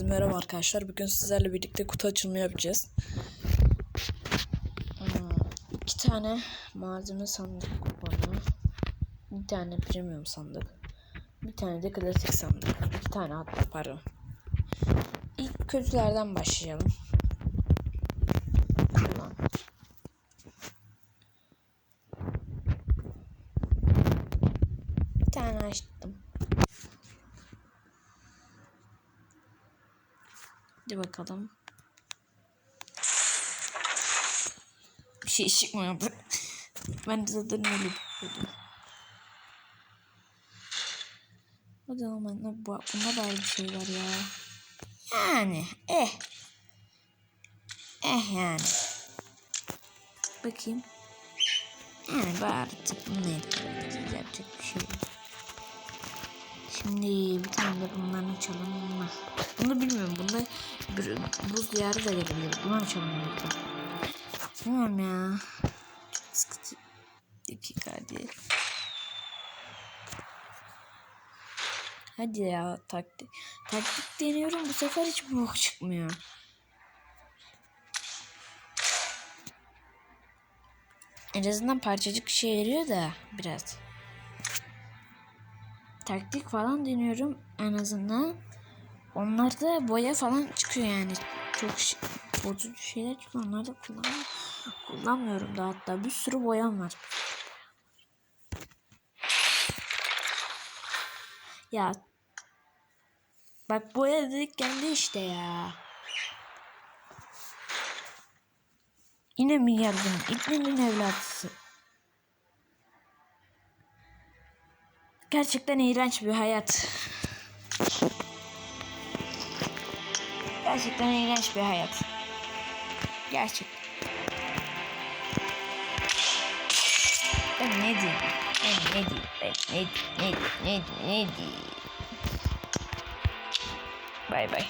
Herkese merhaba arkadaşlar. Bugün sizlerle birlikte kutu açılımı yapacağız. Hmm, iki tane malzeme sandık var. Bir tane premium sandık. Bir tane de klasik sandık. İki tane hatta pardon. İlk kötülerden başlayalım. Bir tane açtım. Hadi bakalım. Bir şey çıkmıyor. ben de zaten öyle yapıyordum. Hadi ama ne bu bunda bari bir şey var ya. Yani eh. Eh yani. Bakayım. Yani bari tıklım neydi? Yapacak bir şey yok. Şimdi bir tane de bundan açalım? Bunu bilmiyorum. Bunda bir buz diyarı da gelebilir. Bunu açalım. Bilmiyorum ya. Sıkıntı. Dakika hadi. Hadi ya taktik. Taktik deniyorum bu sefer hiç bok çıkmıyor. En azından parçacık işe yarıyor da biraz taktik falan deniyorum en azından. Onlarda boya falan çıkıyor yani. Çok bozucu şeyler çıkıyor. Onları da kullanmıyorum. Kullanmıyorum da hatta. Bir sürü boyam var. Ya bak boya dedik geldi işte ya. Yine mi geldin? İbnenin evladısı. Gerçekten iğrenç bir hayat. Gerçekten iğrenç bir hayat. Gerçek. Ben ne diyeyim? Ben ne diyeyim? Ben ne? Ne? Ne? Ne diyeyim? Bay bay.